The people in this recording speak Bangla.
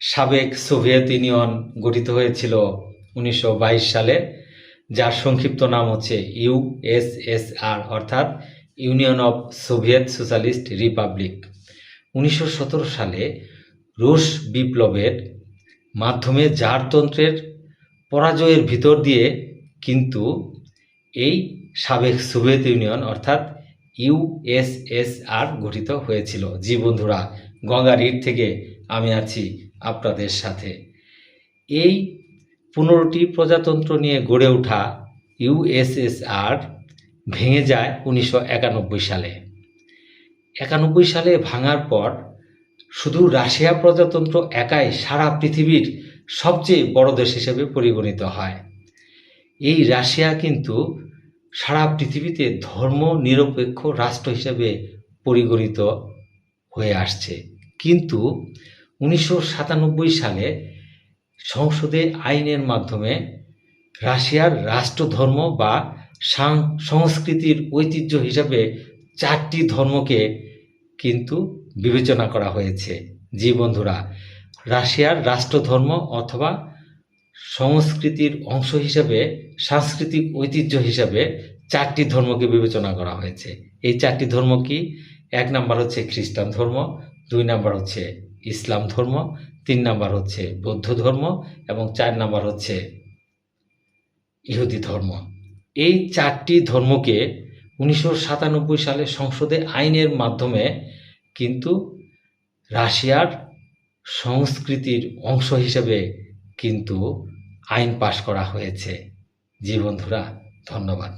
সাবেক সোভিয়েত ইউনিয়ন গঠিত হয়েছিল উনিশশো বাইশ সালে, যার সংক্ষিপ্ত নাম হচ্ছে ইউএসএসআর অর্থাৎ union of Soviet socialist republic. উনিশশো সতেরো সালে রুশ বিপ্লবের মাধ্যমে জারতন্ত্রের পরাজয়ের ভিতর দিয়ে কিন্তু এই সাবেক সোভিয়েত ইউনিয়ন, অর্থাৎ ইউএসএসআর গঠিত হয়েছিল। জি বন্ধুরা গঙ্গারির থেকে আমি আছি। আপনাদের সাথে। এই পনেরোটি প্রজাতন্ত্র নিয়ে গড়ে ওঠা ইউএসএসআর ভেঙে যায় উনিশশো একানব্বই সালে। একানব্বই সালে ভাঙার পর শুধু রাশিয়া প্রজাতন্ত্র একাই সারা পৃথিবীর সবচেয়ে বড় দেশ হিসেবে পরিগণিত হয়। এই রাশিয়া কিন্তু সারা পৃথিবীতে ধর্ম নিরপেক্ষ রাষ্ট্র হিসেবে পরিগণিত হয়ে আসছে। কিন্তু উনিশশো সাতানব্বই সালে সংসদে আইনের মাধ্যমে রাশিয়ার রাষ্ট্রধর্ম বা সংস্কৃতির ঐতিহ্য হিসাবে চারটি ধর্মকে কিন্তু বিবেচনা করা হয়েছে। জি বন্ধুরা, রাশিয়ার রাষ্ট্রধর্ম অথবা সংস্কৃতির অংশ হিসাবে, সাংস্কৃতিক ঐতিহ্য হিসাবে চারটি ধর্মকে বিবেচনা করা হয়েছে। এই চারটি ধর্ম কি? এক নাম্বার হচ্ছে খ্রিস্টান ধর্ম, দুই নাম্বার হচ্ছে ইসলাম ধর্ম, তিন নাম্বার হচ্ছে বৌদ্ধ ধর্ম এবং চার নাম্বার হচ্ছে ইহুদি ধর্ম। এই চারটি ধর্মকে উনিশশো সাতানব্বই সালে সংসদে আইনের মাধ্যমে কিন্তু রাশিয়ার সংস্কৃতির অংশ হিসেবে কিন্তু আইন পাশ করা হয়েছে। জি বন্ধুরা, ধন্যবাদ।